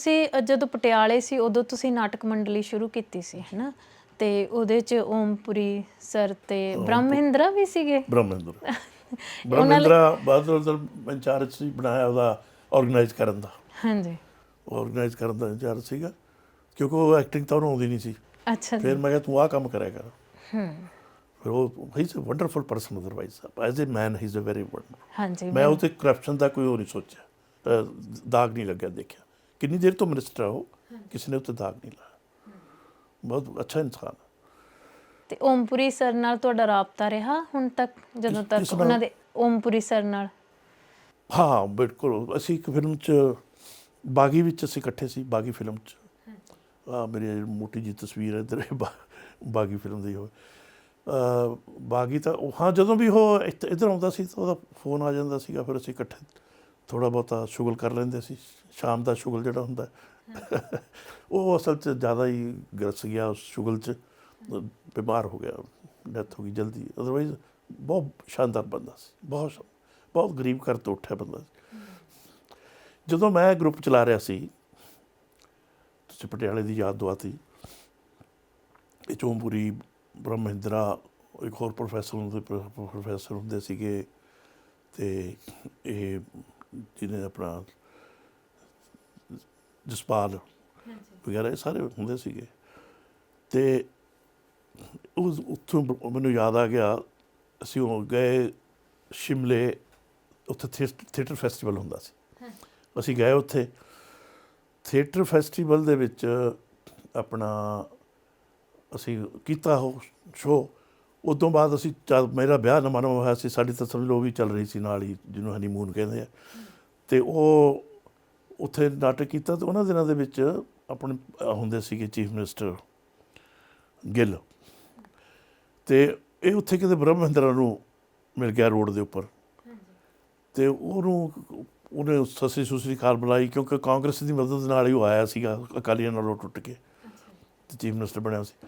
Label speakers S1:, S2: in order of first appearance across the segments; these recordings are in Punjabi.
S1: ਤੁਸੀਂ ਅ, ਜਦੋਂ ਪਟਿਆਲੇ ਸੀ ਉਦੋਂ ਤੁਸੀਂ ਨਾਟਕ ਮੰਡਲੀ ਸ਼ੁਰੂ ਕੀਤੀ ਸੀ ਹੈਨਾ? ਤੇ ਉਹਦੇ ਚ ਓਮਪੁਰੀ ਸਰ ਤੇ ਬ੍ਰਹਮਿੰਦਰਾ ਵੀ ਸੀਗੇ?
S2: ਬ੍ਰਹਮਿੰਦਰ। ਬ੍ਰਹਮਿੰਦਰਾ ਬਾਦਲ ਦਾ ਇੰਚਾਰਜ ਸੀ ਬਣਾਇਆ ਉਹਦਾ ਆਰਗੇਨਾਈਜ਼ ਕਰਨ ਦਾ।
S1: ਹਾਂਜੀ।
S2: ਆਰਗੇਨਾਈਜ਼ ਕਰਨ ਦਾ ਇੰਚਾਰਜ ਸੀਗਾ ਕਿਉਂਕਿ ਉਹ ਐਕਟਿੰਗ ਤਾਂ ਉਹਨੂੰ ਆਉਂਦੀ ਨਹੀਂ ਸੀ।
S1: ਅੱਛਾ ਜੀ।
S2: ਫਿਰ ਮੈਂ ਕਿਹਾ ਤੂੰ ਆਹ ਕੰਮ ਕਰਿਆ ਕਰ।
S1: ਹੂੰ।
S2: ਫਿਰ ਉਹ he is a wonderful person otherwise as a man he is a very wonderful
S1: ਹਾਂਜੀ
S2: ਮੈਂ ਉਹਤੇ ਕਰਪਸ਼ਨ ਦਾ ਕੋਈ ਉਹ ਨਹੀਂ ਸੋਚਿਆ। ਅਹ ਦਾਗ ਨਹੀਂ ਲੱਗਿਆ ਦੇਖਿਆ। ਕਿੰਨੀ ਦੇਰ ਤੋਂ ਮਿਨਿਸਟਰ ਉਹ ਕਿਸੇ ਨੇ ਉੱਤੇ ਦਾਗ ਨਹੀਂ ਲਾਇਆ। ਬਹੁਤ ਅੱਛਾ ਇਨਸਾਨ ਹੈ।
S1: ਤੇ ਓਮਪੁਰੀ ਸਰ ਨਾਲ ਤੁਹਾਡਾ ਰਾਬਤਾ ਰਿਹਾ ਹੁਣ ਤੱਕ ਜਦੋਂ ਤੱਕ? ਉਹਨਾਂ ਦੇ ਓਮਪੁਰੀ ਸਰ ਨਾਲ?
S2: ਹਾਂ ਬਿਲਕੁਲ। ਅਸੀਂ ਇੱਕ ਫਿਲਮ 'ਚ ਬਾਗੀ ਵਿੱਚ ਅਸੀਂ ਇਕੱਠੇ ਸੀ ਬਾਗੀ ਫਿਲਮ 'ਚ। ਆ ਮੇਰੀ ਮੋਟੀ ਜੀ ਤਸਵੀਰ ਹੈ ਇੱਧਰ ਬਾਗੀ ਫਿਲਮ ਦੀ ਅਹ ਬਾਗੀ ਤਾਂ ਉਹ- ਹਾਂ ਜਦੋਂ ਵੀ ਉਹ ਇੱਧ- ਇੱਧਰ ਆਉਂਦਾ ਸੀ ਤਾਂ ਉਹਦਾ ਫੋਨ ਆ ਜਾਂਦਾ ਸੀਗਾ ਫਿਰ ਅਸੀਂ ਇਕੱਠੇ ਥੋੜਾ ਬਹੁਤਾ ਸ਼ੁਗਲ ਕਰ ਲੈਂਦੇ ਸੀ ਸ਼ਾਮ ਦਾ ਸ਼ੁਗਲ ਜਿਹੜਾ ਹੁੰਦਾ। ਉਹ ਅਸਲ 'ਚ ਜ਼ਿਆਦਾ ਹੀ ਗਰਸ ਗਿਆ ਉਸ ਸ਼ੁਗਲ 'ਚ ਬਿਮਾਰ ਹੋ ਗਿਆ ਡੈਥ ਹੋ ਗਈ ਜਲਦੀ। ਅਦਰਵਾਈਜ਼ ਬਹੁਤ ਸ਼ਾਨਦਾਰ ਬੰਦਾ ਸੀ ਬਹੁਤ ਬਹੁਤ ਗਰੀਬ ਘਰ ਤੋਂ ਉੱਠਿਆ ਬੰਦਾ ਸੀ। ਜਦੋਂ ਮੈਂ ਗਰੁੱਪ ਚਲਾ ਰਿਹਾ ਸੀ ਤੁਸੀਂ ਪਟਿਆਲੇ ਦੀ ਯਾਦ ਦਵਾਤੀ ਇਹ ਚੋਂਪੁਰੀ ਬ੍ਰਹਮਿੰਦਰਾ ਇੱਕ ਹੋਰ ਪ੍ਰੋਫੈਸਰ ਹੁੰਦੇ ਪ੍ਰੋਫੈਸਰ ਹੁੰਦੇ ਸੀਗੇ ਤੇ ਇਹ ਜਿਹਨੇ ਆਪਣਾ ਜਸਪਾਲ ਵਗੈਰਾ ਇਹ ਸਾਰੇ ਹੁੰਦੇ ਸੀਗੇ। ਤੇ ਉਸ ਉੱਥੋਂ ਮੈਨੂੰ ਯਾਦ ਆ ਗਿਆ ਅਸੀਂ ਉਹ ਗਏ ਸ਼ਿਮਲੇ ਉੱਥੇ ਥੀਏਟਰ ਫੈਸਟੀਵਲ ਹੁੰਦਾ ਸੀ। ਅਸੀਂ ਗਏ ਉੱਥੇ। ਥੀਏਟਰ ਫੈਸਟੀਵਲ ਦੇ ਵਿੱਚ ਆਪਣਾ ਅਸੀਂ ਕੀਤਾ ਉਹ ਸ਼ੋ ਤੋਂ ਬਾਅਦ ਅਸੀਂ ਜਦ ਮੇਰਾ ਵਿਆਹ ਨਵਾਂ ਨਵਾਂ ਹੋਇਆ ਸੀ, ਸਾਡੀ ਤਾਂ ਸਮਝ ਲਓ ਵੀ ਚੱਲ ਰਹੀ ਸੀ ਨਾਲ ਹੀ, ਜਿਹਨੂੰ ਹਨੀਮੂਨ ਕਹਿੰਦੇ ਆ। ਤੇ ਉਹ ਉੱਥੇ ਨਾਟਕ ਕੀਤਾ ਤੇ ਉਹਨਾਂ ਦਿਨਾਂ ਦੇ ਵਿੱਚ ਆਪਣੇ ਹੁੰਦੇ ਸੀਗੇ ਚੀਫ ਮਿਨਿਸਟਰ ਗਿੱਲ। ਤੇ ਇਹ ਉੱਥੇ ਕਿਤੇ ਬ੍ਰਹਮਿੰਦਰਾ ਨੂੰ ਮਿਲ ਗਿਆ ਰੋਡ ਦੇ ਉੱਪਰ। ਤੇ ਉਹਨੂੰ, ਉਹਨੇ ਸਸੀ ਸੁਸਰੀ ਖਾਲ ਬੁਲਾਈ ਕਿਉਂਕਿ ਕਾਂਗਰਸ ਦੀ ਮਦਦ ਨਾਲ ਹੀ ਉਹ ਆਇਆ ਸੀਗਾ, ਅਕਾਲੀਆਂ ਨਾਲੋਂ ਟੁੱਟ ਕੇ। ਤੇ ਚੀਫ ਮਿਨਿਸਟਰ ਬਣਿਆ ਸੀ।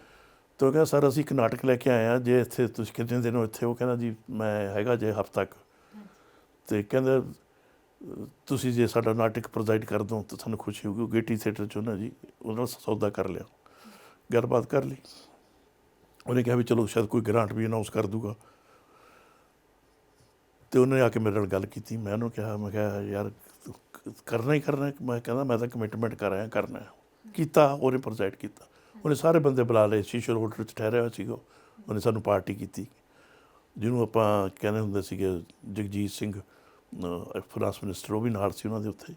S2: ਤੇ ਉਹ ਕਹਿੰਦਾ, ਸਰ, ਅਸੀਂ ਇੱਕ ਨਾਟਕ ਲੈ ਕੇ ਆਏ ਆ ਜੇ ਇੱਥੇ ਤੁਸੀਂ ਕਿੰਨੇ ਦਿਨ ਹੋ ਇੱਥੇ ਉਹ ਕਹਿੰਦਾ, ਜੀ, ਮੈਂ ਹੈਗਾ ਜੇ ਹਫ਼ਤਾ ਤੱਕ ਤੇ ਕਹਿੰਦਾ, ਤੁਸੀਂ ਜੇ ਸਾਡਾ ਨਾਟਕ ਪ੍ਰੋਜ਼ਾਈਡ ਕਰ ਦੋ ਤਾਂ ਸਾਨੂੰ ਖੁਸ਼ੀ ਹੋਊਗੀ, ਉਹ ਗੇਟੀ ਥੀਏਟਰ ਚੋਂ ਨਾ ਜੀ, ਉਹਨਾਂ ਨਾਲ ਸੌਦਾ ਕਰ ਲਿਆ, ਗੱਲਬਾਤ ਕਰ ਲਈ। ਉਹਨੇ ਕਿਹਾ ਵੀ ਚਲੋ, ਸ਼ਾਇਦ ਕੋਈ ਗ੍ਰਾਂਟ ਵੀ ਅਨਾਉਂਸ ਕਰ ਦੂਗਾ। ਤੇ ਉਹਨੇ ਆ ਕੇ ਮੇਰੇ ਨਾਲ ਗੱਲ ਕੀਤੀ, ਮੈਂ ਉਹਨੂੰ ਕਿਹਾ, ਮੈਂ ਕਿਹਾ, ਯਾਰ ਕਰਨਾ ਹੀ ਕਰਨਾ ਮੈਂ ਕਹਿੰਦਾ, ਮੈਂ ਤਾਂ ਕਮਿਟਮੈਂਟ ਕਰ ਰਿਹਾ ਕਰਨਾ ਕੀਤਾ, ਉਹਨੇ ਪ੍ਰੋਜੈਕਟ ਕੀਤਾ। ਉਹਨੇ ਸਾਰੇ ਬੰਦੇ ਬੁਲਾ ਲਏ ਸ਼ੀਸ਼ਰ ਹੋਟਲ 'ਚ ਠਹਿਰਿਆ ਹੋਇਆ ਸੀਗਾ ਉਹਨੇ ਸਾਨੂੰ ਪਾਰਟੀ ਕੀਤੀ। ਜਿਹਨੂੰ ਆਪਾਂ ਕਹਿੰਦੇ ਹੁੰਦੇ ਸੀਗੇ ਜਗਜੀਤ ਸਿੰਘ ਫਾਈਨਾਂਸ ਮਿਨਿਸਟਰ ਉਹ ਵੀ ਨਾਲ ਸੀ ਉਹਨਾਂ ਦੇ ਉੱਥੇ।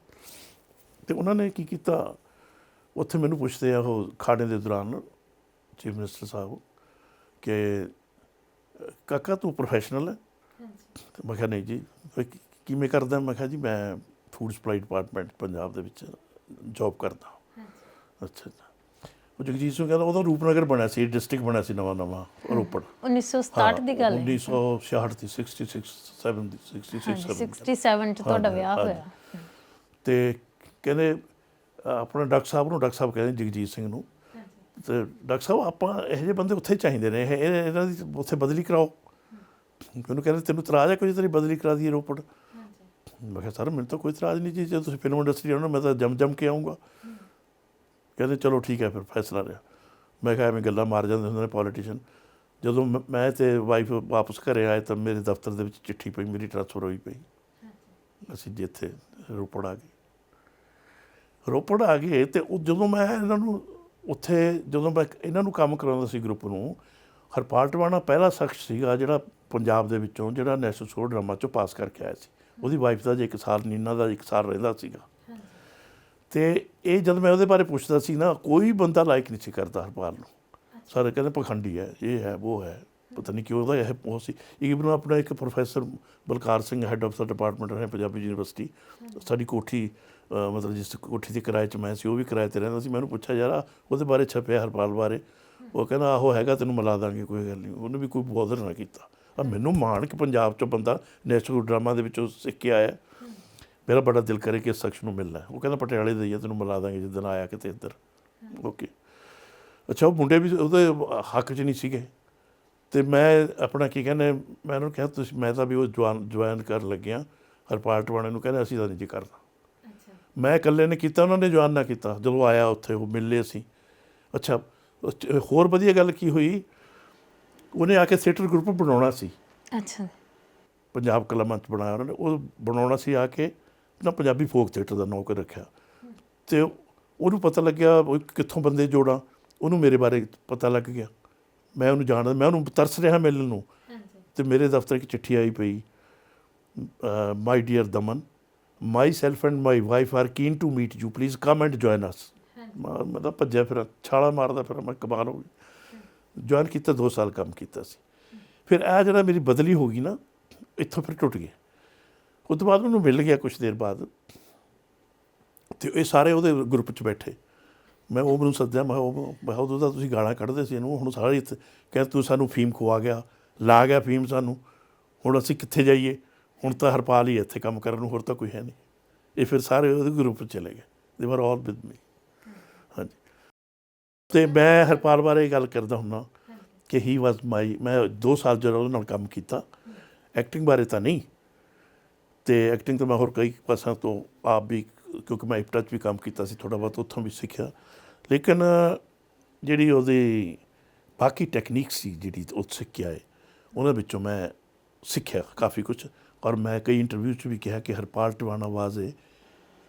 S2: ਤੇ ਉਹਨਾਂ ਨੇ ਕੀ ਕੀਤਾ? ਉੱਥੇ ਮੈਨੂੰ ਪੁੱਛਦੇ ਆ ਉਹ ਖਾਣੇ ਦੇ ਦੌਰਾਨ ਚੀਫ ਮਿਨਿਸਟਰ ਸਾਹਿਬ ਕਿ ਕਾਕਾ ਤੂੰ ਪ੍ਰੋਫੈਸ਼ਨਲ ਹੈ? ਮੈਂ ਕਿਹਾ ਨਹੀਂ ਜੀ। ਕਿਵੇਂ ਕਰਦਾ? ਮੈਂ ਕਿਹਾ ਜੀ ਮੈਂ ਫੂਡ ਸਪਲਾਈ ਡਿਪਾਰਟਮੈਂਟ ਪੰਜਾਬ ਦੇ ਵਿੱਚ ਜੌਬ ਕਰਦਾ। ਅੱਛਾ। ਉਹ ਜਗਜੀਤ ਸਿੰਘ ਕਹਿੰਦਾ ਉਹਦਾ ਰੂਪਨਗਰ ਬਣਿਆ ਸੀ ਡਿਸਟ੍ਰਿਕਟ ਬਣਿਆ ਸੀ ਨਵਾਂ ਨਵਾਂ ਰੋਪੜ।
S1: 1967 ਦੀ ਗੱਲ ਹੈ।
S2: 1966 ਦੀ 66 7 ਦੀ 66
S1: ਹਾਂਜੀ
S2: 7
S1: 67 ਚ ਤੁਹਾਡਾ ਵਿਆਹ। ਹੋਇਆ।
S2: ਤੇ ਕਹਿੰਦੇ ਆਪਣਾ ਡਾਕਟਰ ਸਾਹਿਬ ਨੂੰ ਡਾਕਟਰ ਸਾਹਿਬ ਕਹਿੰਦੇ ਜਗਜੀਤ ਸਿੰਘ ਨੂੰ। ਤੇ ਡਾਕਟਰ ਸਾਹਿਬ ਆਪਾਂ ਇਹੋ ਜਿਹੇ ਬੰਦੇ ਉੱਥੇ ਚਾਹੀਦੇ ਨੇ ਇਹ ਇਹ- ਇਹਨਾਂ ਦੀ ਉੱਥੇ ਬਦਲੀ ਕਰਾਓ। ਮੈਨੂੰ ਕਹਿੰਦੇ ਤੈਨੂੰ ਇਤਰਾਜ਼ ਹੈ ਕੋਈ ਤੇਰੀ ਬਦਲੀ ਕਰਾ ਦਈਏ ਰੋਪੜ? ਮੈਂ ਕਿਹਾ ਸਰ ਮੈਨੂੰ ਤਾਂ ਕੋਈ ਇਤਰਾਜ਼ ਨਹੀਂ ਜੀ ਜੇ ਤੁਸੀਂ ਫਿਲਮ ਇੰਡਸਟਰੀ ਆਉਣਾ ਮੈਂ ਤਾਂ ਜਮ ਜਮ ਕੇ ਆਉਂਗਾ ਕਹਿੰਦੇ ਚਲੋ ਠੀਕ ਹੈ ਫਿਰ ਫੈਸਲਾ ਲਿਆ ਮੈਂ ਕਿਹਾ ਐਵੇਂ ਗੱਲਾਂ ਮਾਰ ਜਾਂਦੇ ਹੁੰਦੇ ਨੇ ਪੋਲੀਟੀਸ਼ੀਅਨ ਜਦੋਂ ਮ- ਤੇ ਵਾਈਫ ਵਾਪਸ ਘਰੇ ਆਏ ਤਾਂ ਮੇਰੇ ਦਫ਼ਤਰ ਦੇ ਵਿੱਚ ਚਿੱਠੀ ਪਈ ਮੇਰੀ ਟ੍ਰਾਂਸਫਰ ਹੋਈ ਪਈ। ਅਸੀਂ ਜਿੱਥੇ ਰੋਪੜ ਆ ਗਏ। ਰੋਪੜ ਆ ਗਏ ਤੇ ਉਹ ਜਦੋਂ ਮੈਂ ਇਹਨਾਂ ਨੂੰ ਉੱਥੇ ਜਦੋਂ ਮੈਂ ਇਹਨਾਂ ਨੂੰ ਕੰਮ ਕਰਾਉਂਦਾ ਸੀ ਗਰੁੱਪ ਨੂੰ ਹਰਪਾਲ ਟਵਾਣਾ ਪਹਿਲਾ ਸ਼ਖਸ ਸੀਗਾ ਜਿਹੜਾ ਪੰਜਾਬ ਦੇ ਵਿੱਚੋਂ ਜਿਹੜਾ ਨੈਸ਼ਨਲ ਸੋਲ ਡਰਾਮਾ ਚੋਂ ਪਾਸ ਕਰਕੇ ਆਇਆ ਸੀ। ਉਹਦੀ ਵਾਈਫ ਦਾ ਜੇ ਇੱਕ ਸਾਲ ਨੀਨਾ ਦਾ ਇੱਕ ਸਾਲ ਰਹਿੰਦਾ ਸੀਗਾ। ਤੇ ਇਹ ਜਦ ਮੈਂ ਉਹਦੇ ਬਾਰੇ ਪੁੱਛਦਾ ਸੀ ਨਾ ਕੋਈ ਬੰਦਾ ਲਾਈਕ ਨਹੀਂ ਸੀ ਕਰਦਾ ਹਰਪਾਲ ਨੂੰ। ਸਾਰੇ ਕਹਿੰਦੇ ਪਖੰਡੀ ਹੈ ਇਹ ਹੈ ਉਹ ਹੈ ਪਤਾ ਨਹੀਂ ਕਿਉਂ ਉਹਦਾ ਇਹ ਉਹ ਸੀ। ਇਵਨ ਆਪਣਾ ਇੱਕ professor Balkar Singh head of the department ਹੈ ਪੰਜਾਬੀ ਯੂਨੀਵਰਸਿਟੀ ਸਾਡੀ ਕੋਠੀ ਮਤਲਬ ਜਿਸ ਕੋਠੀ ਦੇ ਕਿਰਾਏ 'ਚ ਮੈਂ ਸੀ ਉਹ ਵੀ ਕਿਰਾਏ ਤੇ ਰਹਿੰਦਾ ਸੀ। ਮੈਨੂੰ ਪੁੱਛਿਆ ਯਾਰ ਉਹਦੇ ਬਾਰੇ ਛਪਿਆ ਹਰਪਾਲ ਬਾਰੇ? ਉਹ ਕਹਿੰਦਾ ਆਹੋ ਹੈਗਾ ਤੈਨੂੰ ਮਿਲਾ ਦਾਂਗੇ ਕੋਈ ਗੱਲ ਨਹੀਂ। ਉਹਨੇ ਵੀ ਕੋਈ ਬੋਦਰ ਨਾ ਕੀਤਾ। ਆ ਮੈਨੂੰ ਮਾਣ ਕਿ ਪੰਜਾਬ 'ਚੋਂ ਬੰਦਾ ਨੈਸ਼ਨਲ ਡਰਾਮਾ ਦੇ ਵਿੱਚੋਂ ਸਿੱਖ ਕੇ ਆਇਆ। ਮੇਰਾ ਬੜਾ ਦਿਲ ਕਰੇ ਕਿ ਇਸ ਸ਼ਖਸ ਨੂੰ ਮਿਲਣਾ। ਉਹ ਕਹਿੰਦਾ ਪਟਿਆਲੇ ਦੇ ਹੀ ਤੈਨੂੰ ਮਿਲਾ ਦਾਂਗੇ ਜਿੱਦਣ ਆਇਆ ਕਿਤੇ ਇੱਧਰ। ਓਕੇ। ਅੱਛਾ ਉਹ ਮੁੰਡੇ ਵੀ ਉਹਦੇ ਹੱਕ 'ਚ ਨਹੀਂ ਸੀਗੇ। ਤੇ ਮੈਂ ਆਪਣਾ ਕੀ ਕਹਿੰਦੇ ਮੈਂ ਉਹਨੂੰ ਕਿਹਾ ਤੁਸੀਂ ਮੈਂ ਤਾਂ ਵੀ ਉਹ ਜਵਾਨ ਜੁਆਇਨ ਕਰਨ ਲੱਗਿਆ ਹਰਪਾਲ ਟਵਾਣੇ ਨੂੰ ਕਹਿੰਦਾ ਅਸੀਂ ਤਾਂ ਨਹੀਂ ਜੀ ਕਰਨਾ। ਮੈਂ ਇਕੱਲੇ ਨੇ ਕੀਤਾ ਉਹਨਾਂ ਨੇ ਜਵਾਨ ਨਾ ਕੀਤਾ। ਜਦੋਂ ਆਇਆ ਉੱਥੇ ਉਹ ਮਿਲੇ ਅਸੀਂ। ਅੱਛਾ 'ਚ ਹੋਰ ਵਧੀਆ ਗੱਲ ਕੀ ਹੋਈ? ਉਹਨੇ ਆ ਕੇ ਥੀਏਟਰ ਗਰੁੱਪ ਬਣਾਉਣਾ ਸੀ।
S1: ਅੱਛਾ।
S2: ਪੰਜਾਬ ਕਲਾ ਮੰਚ ਬਣਾਇਆ ਉਹਨਾਂ ਨੇ। ਉਹ ਬਣਾਉਣਾ ਸੀ ਆ ਕੇ ਨਾ ਪੰਜਾਬੀ ਫੋਕ ਥੀਏਟਰ ਦਾ ਨਾਂ ਕੇ ਰੱਖਿਆ। ਤੇ ਉਹਨੂੰ ਪਤਾ ਲੱਗਿਆ ਵੀ ਕਿੱਥੋਂ ਬੰਦੇ ਜੋੜਾਂ। ਉਹਨੂੰ ਮੇਰੇ ਬਾਰੇ ਪਤਾ ਲੱਗ ਗਿਆ। ਮੈਂ ਉਹਨੂੰ ਜਾਣਦਾ ਮੈਂ ਉਹਨੂੰ ਤਰਸ ਰਿਹਾ ਮਿਲਣ ਨੂੰ। ਤੇ ਮੇਰੇ ਦਫ਼ਤਰ ਇੱਕ ਚਿੱਠੀ ਆਈ ਪਈ my dear Daman myself and my wife are keen to meet you please come and join us ਮੈਂ ਤਾਂ ਭੱਜਿਆ ਫਿਰ ਛਾਲਾ ਮਾਰਦਾ ਫਿਰ ਮੈਂ ਕਮਾਲ ਹੋ ਗਈ ਜੁਆਇਨ ਕੀਤਾ 2 ਸਾਲ ਕੰਮ ਕੀਤਾ ਸੀ। ਫਿਰ ਇਹ ਜਿਹੜਾ ਮੇਰੀ ਬਦਲੀ ਹੋ ਗਈ ਨਾ ਇੱਥੋਂ ਫਿਰ ਟੁੱਟ ਗਿਆ। ਉਸ ਤੋਂ ਬਾਅਦ ਮੈਨੂੰ ਮਿਲ ਗਿਆ ਕੁਝ ਦੇਰ ਬਾਅਦ ਤੇ ਇਹ ਸਾਰੇ ਉਹਦੇ ਗਰੁੱਪ 'ਚ ਬੈਠੇ। ਮੈਂ ਉਹ ਮੈਨੂੰ ਸੱਦਿਆ, ਮੈਂ ਉਹ, ਮੈਂ ਕਿਹਾ, ਉਦੋਂ ਤਾਂ ਤੁਸੀਂ ਗਾਲਾਂ ਕੱਢਦੇ ਸੀ ਇਹਨੂੰ, ਹੁਣ ਸਾਰੇ ਇੱਥੇ ਕਹਿੰਦੇ ਤੂੰ ਸਾਨੂੰ ਫੀਮ ਖਵਾ ਗਿਆ, ਲਾ ਗਿਆ ਫੀਮ ਸਾਨੂੰ, ਹੁਣ ਅਸੀਂ ਕਿੱਥੇ ਜਾਈਏ? ਹੁਣ ਤਾਂ ਹਰਪਾਲ ਹੀ ਇੱਥੇ ਕੰਮ ਕਰਨ ਨੂੰ, ਹੋਰ ਤਾਂ ਕੋਈ ਹੈ ਨਹੀਂ। ਇਹ ਫਿਰ ਸਾਰੇ ਉਹਦੇ ਗਰੁੱਪ 'ਚ ਚਲੇ ਗਏ। ਦੇ ਵਰ ਆਲ ਵਿਦ ਮੀ ਹਾਂਜੀ। ਤੇ ਮੈਂ ਹਰਪਾਲ ਬਾਰੇ ਗੱਲ ਕਰਦਾ ਹੁੰਨਾ ਕਿ ਹੀ ਵਾਸ ਮਾਈ ਮੈਂ 2 ਸਾਲ ਜਦੋਂ ਉਹਦੇ ਨਾਲ ਕੰਮ ਕੀਤਾ ਐਕਟਿੰਗ ਬਾਰੇ ਤਾਂ ਨਹੀਂ ਤੇ ਐਕਟਿੰਗ ਤਾਂ ਮੈਂ ਹੋਰ ਕਈ ਪਾਸਾਂ ਤੋਂ ਆਪ ਵੀ ਕਿਉਂਕਿ ਮੈਂ ਇਪਟਾ 'ਚ ਵੀ ਕੰਮ ਕੀਤਾ ਸੀ ਥੋੜਾ ਬਹੁਤ ਉੱਥੋਂ ਵੀ ਸਿੱਖਿਆ। ਲੇਕਿਨ ਜਿਹੜੀ ਉਹਦੀ ਬਾਕੀ ਟੈਕਨੀਕ ਸੀ ਜਿਹੜੀ ਉਹ ਸਿੱਖਿਆ ਹੈ ਉਹਨਾਂ ਵਿੱਚੋਂ ਮੈਂ ਸਿੱਖਿਆ ਕਾਫੀ ਕੁਝ ਔਰ ਮੈਂ ਕਈ ਇੰਟਰਵਿਊ 'ਚ ਵੀ ਕਿਹਾ ਕਿ Harpal Tiwana was a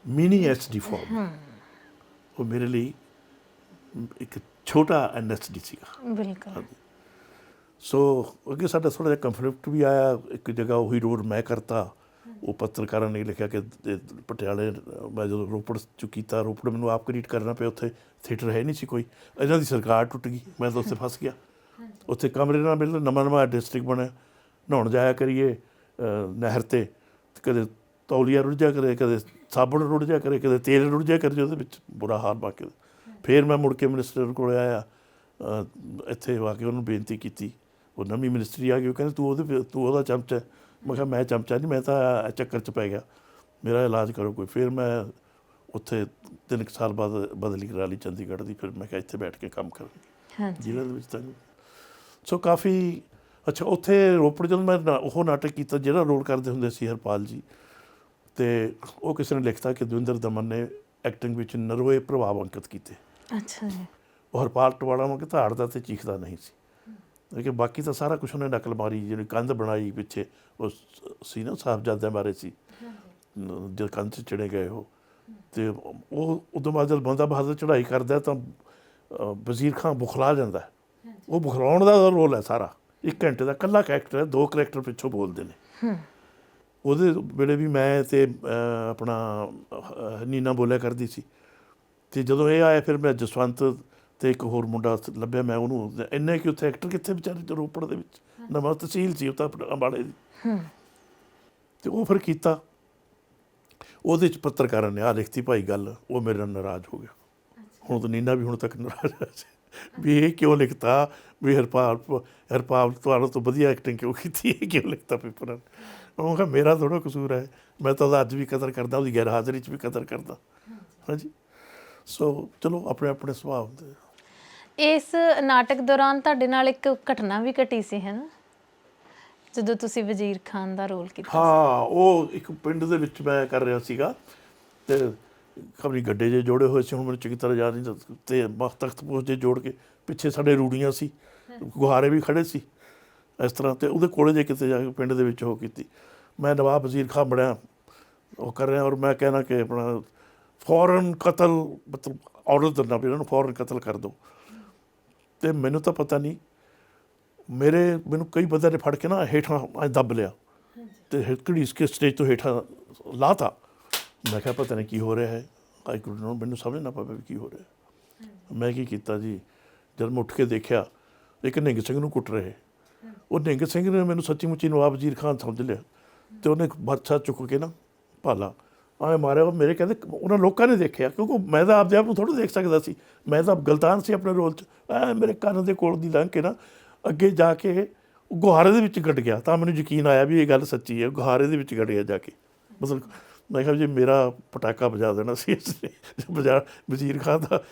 S2: mini SD farm ਉਹ ਮੇਰੇ ਲਈ ਇੱਕ ਛੋਟਾ ਐਨਐਸਡੀ ਸੀਗਾ।
S1: ਬਿਲਕੁਲ।
S2: ਸੋ ਅੱਗੇ ਸਾਡਾ ਥੋੜਾ ਜਿਹਾ ਕੰਫਲਿਕਟ ਵੀ ਆਇਆ ਇੱਕ ਜਗ੍ਹਾ ਉਹੀ ਰੋਡ ਮੈਂ ਕਰਤਾ। ਉਹ ਪੱਤਰਕਾਰਾਂ ਨੇ ਲਿਖਿਆ ਕਿ ਪਟਿਆਲੇ ਮੈਂ ਜਦੋਂ ਰੋਪੜ ਚ ਕੀਤਾ ਰੋਪੜ ਮੈਨੂੰ ਆਪ ਕ੍ਰੀਏਟ ਕਰਨਾ ਪਿਆ ਉੱਥੇ ਥੀਏਟਰ ਹੈ ਨਹੀਂ ਸੀ ਕੋਈ। ਇਹਨਾਂ ਦੀ ਸਰਕਾਰ ਟੁੱਟ ਗਈ ਮੈਂ ਤਾਂ ਉੱਥੇ ਫਸ ਗਿਆ। ਉੱਥੇ ਕਮਰੇ ਨਾ ਮਿਲਣ ਨਵਾਂ ਨਵਾਂ ਡਿਸਟ੍ਰਿਕਟ ਬਣਿਆ। ਨਹਾਉਣ ਜਾਇਆ ਕਰੀਏ ਨਹਿਰ ਤੇ ਕਦੇ ਤੌਲੀਆ ਰੁੜ ਜਾ ਕਰੇ ਕਦੇ ਸਾਬਣ ਰੁੜ ਜਾ ਕਰੇ ਕਦੇ ਤੇਲ ਰੁੜ ਜਾ ਕਰੇ ਉਹਦੇ ਵਿੱਚ ਬੁਰਾ ਹਾਲ ਬਾਕੀ ਫਿਰ ਮੈਂ ਮੁੜ ਕੇ ਮਿਨਿਸਟਰ ਕੋਲ ਆਇਆ ਇੱਥੇ ਆ ਕੇ ਉਹਨੂੰ ਬੇਨਤੀ ਕੀਤੀ। ਉਹ ਨਵੀਂ ਮਿਨਿਸਟਰੀ ਆ ਗਈ ਉਹ ਕਹਿੰਦੇ ਤੂੰ ਉਹਦੇ ਤੂੰ ਉਹਦਾ ਚਮਚਾ। ਮੈਂ ਕਿਹਾ ਮੈਂ ਚਮਚਾ ਨਹੀਂ ਮੈਂ ਤਾਂ ਚੱਕਰ 'ਚ ਪੈ ਗਿਆ। ਮੇਰਾ ਇਲਾਜ ਕਰੋ ਕੋਈ। ਫਿਰ ਮੈਂ ਉੱਥੇ ਤਿੰਨ ਕੁ ਸਾਲ ਬਾਅਦ ਬਦਲੀ ਕਰਾ ਲਈ ਚੰਡੀਗੜ੍ਹ ਦੀ। ਫਿਰ ਮੈਂ ਕਿਹਾ ਇੱਥੇ ਬੈਠ ਕੇ ਕੰਮ ਕਰਾਂ।
S1: ਹਾਂਜੀ।
S2: ਜ਼ਿਲ੍ਹੇ ਦੇ ਵਿੱਚ ਤਾਂ ਸੋ ਕਾਫੀ ਅੱਛਾ ਉੱਥੇ ਰੋਪੜ ਜਦੋਂ ਮੈਂ ਉਹ ਨਾਟਕ ਕੀਤਾ ਜਿਹੜਾ ਰੋਲ ਕਰਦੇ ਹੁੰਦੇ ਸੀ ਹਰਪਾਲ ਜੀ ਤੇ ਉਹ ਕਿਸੇ ਨੇ ਲਿਖਤਾ ਕਿ ਦਵਿੰਦਰ ਦਮਨ ਨੇ ਐਕਟਿੰਗ ਵਿੱਚ ਨਰੋਏ ਪ੍ਰਭਾਵ ਅੰਕਿਤ ਕੀਤੇ।
S1: ਅੱਛਾ ਜੀ।
S2: ਉਹ ਹਰਪਾਲ ਟਵਾੜਾ ਵਾਂਗ ਧਾੜਦਾ ਤੇ ਚੀਖਦਾ ਨਹੀਂ ਸੀ। ਲੇਕਿਨ ਬਾਕੀ ਤਾਂ ਸਾਰਾ ਕੁਝ ਉਹਨੇ ਨਕਲ ਮਾਰੀ ਜਿਹੜੀ ਕੰਧ ਬਣਾਈ ਪਿੱਛੇ ਉਹ ਸ- ਨਾ ਸਾਹਿਬਜ਼ਾਦਿਆਂ ਬਾਰੇ ਸੀ। ਜਦ ਕੰਧ 'ਚ ਚੜੇ ਗਏ ਉਹ। ਤੇ ਉਹ ਉਦੋਂ ਬਾਅਦ ਜਦ ਬੰਦਾ ਬਹਾਦਰ ਚੜ੍ਹਾਈ ਕਰਦਾ ਤਾਂ ਵਜ਼ੀਰ ਖਾਨ ਬੁਖਲਾ ਜਾਂਦਾ। ਉਹ ਬੁਖਲਾਉਣ ਦਾ ਰੋਲ ਹੈ ਸਾਰਾ। ਇੱਕ ਘੰਟੇ ਦਾ ਇਕੱਲਾ ਕੈਰੈਕਟਰ ਹੈ ਦੋ ਕੈਰੈਕਟਰ ਪਿੱਛੋਂ ਬੋਲਦੇ ਨੇ। ਉਹਦੇ ਵੇਲੇ ਵੀ ਮੈਂ ਤੇ ਆਪਣਾ ਨੀਨਾ ਬੋਲਿਆ ਕਰਦੀ ਸੀ। ਤੇ ਜਦੋਂ ਇਹ ਆਇਆ ਫਿਰ ਮੈਂ ਜਸਵੰਤ ਤੇ ਇੱਕ ਹੋਰ ਮੁੰਡਾ ਲੱਭਿਆ ਮੈਂ ਉਹਨੂੰ ਇੰਨੇ ਕਿ ਉੱਥੇ ਐਕਟਰ ਕਿੱਥੇ ਵਿਚਾਰੇ ਤੇ ਰੋਪੜ ਦੇ ਵਿੱਚ? ਨਵਾਂ ਤਹਿਸੀਲ ਸੀ ਉਹ ਤਾਂ ਅੰਬਾਲੇ ਦੀ। ਤੇ ਉਹ ਫਿਰ ਕੀਤਾ। ਉਹਦੇ ਚ ਪੱਤਰਕਾਰਾਂ ਨੇ ਆ ਲਿਖਤੀ ਭਾਈ ਗੱਲ ਉਹ ਮੇਰੇ ਨਾਲ ਨਾਰਾਜ਼ ਹੋ ਗਿਆ। ਹੁਣ ਤਾਂ ਨੀਨਾ ਵੀ ਹੁਣ ਤੱਕ ਨਾਰਾਜ਼ ਹੈ ਵੀ ਇਹ ਕਿਉਂ ਲਿਖਤਾ? ਵੀ ਹਰਪਾਲ ਹਰਪਾਲ ਤੁਹਾਡੇ ਤੋਂ ਵਧੀਆ ਐਕਟਿੰਗ ਕਿਉਂ ਕੀਤੀ? ਇਹ ਕਿਉਂ ਲਿਖਤਾ ਪੇਪਰਾਂ? ਉਹ ਕਿਹਾ ਮੇਰਾ ਥੋੜਾ ਕਸੂਰ ਹੈ। ਮੈਂ ਤਾਂ ਅੱਜ ਵੀ ਕਦਰ ਕਰਦਾ ਉਹਦੀ ਗੈਰ ਹਾਜ਼ਰੀ 'ਚ ਵੀ ਕਦਰ ਕਰਦਾ। ਹਾਂਜੀ। ਸੋ ਚਲੋ ਆਪਣੇ ਆਪਣੇ ਸੁਭਾਅ ਹੁੰਦੇ ਆ।
S1: ਇਸ ਨਾਟਕ ਦੌਰਾਨ ਤੁਹਾਡੇ ਨਾਲ ਇੱਕ ਘਟਨਾ ਵੀ ਘਟੀ ਸੀ, ਹੈ ਨਾ? ਜਦੋਂ ਤੁਸੀਂ ਵਜ਼ੀਰ ਖਾਨ ਦਾ ਰੋਲ ਕੀਤਾ
S2: ਹਾਂ, ਉਹ ਇੱਕ ਪਿੰਡ ਦੇ ਵਿੱਚ ਮੈਂ ਕਰ ਰਿਹਾ ਸੀਗਾ ਤੇ ਖਬਰੀ ਗੱਡੇ ਜੇ ਜੋੜੇ ਹੋਏ ਸੀ, ਹੁਣ ਮੈਨੂੰ ਚੰਗੀ ਤਰ੍ਹਾਂ ਯਾਦ ਨਹੀਂ, ਤੇ ਤਖਤ ਪੋਸ ਜੇ ਜੋੜ ਕੇ ਪਿੱਛੇ ਸਾਡੇ ਰੂੜੀਆਂ ਸੀ, ਗੁਹਾਰੇ ਵੀ ਖੜੇ ਸੀ, ਇਸ ਤਰ੍ਹਾਂ ਤੇ ਉਹਦੇ ਕੋਲੇ ਜੇ ਕਿਤੇ ਜਾ ਕੇ ਪਿੰਡ ਦੇ ਵਿੱਚ ਉਹ ਕੀਤੀ। ਮੈਂ ਨਵਾਬ ਵਜ਼ੀਰ ਖਾਨ ਬਣਿਆ, ਉਹ ਕਰ ਰਿਹਾ ਔਰ ਮੈਂ ਕਹਿਣਾ ਕਿ ਆਪਣਾ ਫੌਰਨ ਕਤਲ, ਮਤਲਬ ਆਰਡਰ ਦਿੰਦਾ ਵੀ, ਇਹਨਾਂ ਨੂੰ ਫੌਰਨ ਕਤਲ ਕਰ ਦਿਓ। ਤੇ ਮੈਨੂੰ ਤਾਂ ਪਤਾ ਨਹੀਂ ਮੇਰੇ ਮੈਨੂੰ ਕਈ ਬੰਦਿਆਂ ਨੇ ਫੜ ਕੇ ਨਾ ਹੇਠਾਂ ਐਂ ਦੱਬ ਲਿਆ। ਤੇ ਇਸ ਕੇ ਸਟੇਜ ਤੋਂ ਹੇਠਾਂ ਲਾਤਾ। ਮੈਂ ਕਿਹਾ ਪਤਾ ਨਹੀਂ ਕੀ ਹੋ ਰਿਹਾ ਹੈ। ਆਈ ਕੁਡ ਨੋ ਮੈਨੂੰ ਸਮਝ ਨਾ ਪਵੇ ਕੀ ਹੋ ਰਿਹਾ। ਮੈਂ ਕੀ ਕੀਤਾ ਜੀ? ਜਦ ਮੈਂ ਉੱਠ ਕੇ ਦੇਖਿਆ ਇੱਕ ਨਿੰਗ ਸਿੰਘ ਨੂੰ ਕੁੱਟ ਰਹੇ। ਉਹ ਨਿੰਗ ਸਿੰਘ ਨੇ ਮੈਨੂੰ ਸੱਚੀ ਮੁੱਚੀ ਨਵਾਬ ਵਜ਼ੀਰ ਖਾਨ ਸਮਝ ਲਿਆ। ਤੇ ਉਹਨੇ ਬੱਚਾ ਚੁੱਕ ਕੇ ਨਾ ਭਾਲਾ ਆਏ ਮਾਰਿਆ, ਉਹ ਮੇਰੇ ਕਹਿੰਦੇ, ਉਹਨਾਂ ਲੋਕਾਂ ਨੇ ਦੇਖਿਆ, ਕਿਉਂਕਿ ਮੈਂ ਤਾਂ ਆਪਦੇ ਆਪ ਨੂੰ ਥੋੜਾ ਦੇਖ ਸਕਦਾ ਸੀ। ਮੈਂ ਤਾਂ ਗਲਤਾਨ ਸੀ ਆਪਣੇ ਰੋਲ 'ਚ। ਐ ਮੇਰੇ ਕੰਨ ਦੇ ਕੋਲ ਦੀ ਲੰਘ ਕੇ ਨਾ, ਅੱਗੇ ਜਾ ਕੇ ਉਹ ਗੁਹਾਰੇ ਦੇ ਵਿੱਚ ਗੱਡ ਗਿਆ। ਤਾਂ ਮੈਨੂੰ ਯਕੀਨ ਆਇਆ ਵੀ ਇਹ ਗੱਲ ਸੱਚੀ ਹੈ ਗੁਹਾਰੇ ਦੇ ਵਿੱਚ ਗੱਡ ਗਿਆ ਜਾ ਕੇ। ਮਤਲਬ ਮੈਂ ਕਿਹਾ ਜੀ ਮੇਰਾ ਪਟਾਕਾ ਵਜਾ ਦੇਣਾ ਸੀ ਇਸਨੇ। ਵਜਾ, ਵਜ਼ੀਰ ਖਾਨ ਦਾ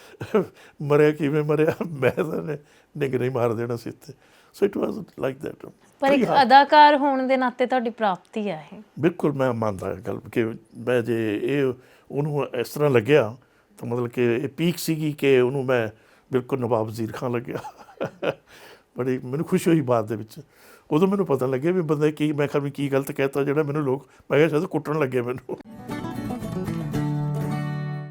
S2: ਮਰਿਆ ਕਿਵੇਂ ਮਰਿਆ? ਮੈਂ ਤਾਂ ਨੇ ਨਿੰਗ ਨਹੀਂ ਮਾਰ ਦੇਣਾ ਸੀ ਇੱਥੇ। So it was like that
S1: ਪਰ ਇੱਕ ਅਦਾਕਾਰ ਹੋਣ ਦੇ ਨਾਤੇ ਤੁਹਾਡੀ ਪ੍ਰਾਪਤੀ ਆ ਇਹ।
S2: ਬਿਲਕੁਲ ਮੈਂ ਮੰਨਦਾ ਗੱਲ ਕਿ ਮੈਂ ਜੇ ਇਹ ਉਹਨੂੰ ਇਸ ਤਰ੍ਹਾਂ ਲੱਗਿਆ ਤਾਂ ਮਤਲਬ ਕਿ ਇਹ ਪੀਕ ਸੀਗੀ ਕਿ ਉਹਨੂੰ ਮੈਂ ਬਿਲਕੁਲ ਨਵਾਬ ਵਜ਼ੀਰ ਖਾਨ ਲੱਗਿਆ। ਬੜੀ ਮੈਨੂੰ ਖੁਸ਼ੀ ਹੋਈ ਬਾਤ ਦੇ ਵਿੱਚ। ਉਦੋਂ ਮੈਨੂੰ ਪਤਾ ਲੱਗਿਆ ਵੀ ਬੰਦੇ ਕੀ ਮੈਂ ਕਿਹਾ ਵੀ ਕੀ ਗਲਤ ਕਹਿਤਾ ਜਿਹੜਾ ਮੈਨੂੰ ਲੋਕ ਮੈਂ ਕਿਹਾ ਸ਼ਾਇਦ ਕੁੱਟਣ ਲੱਗੇ ਮੈਨੂੰ।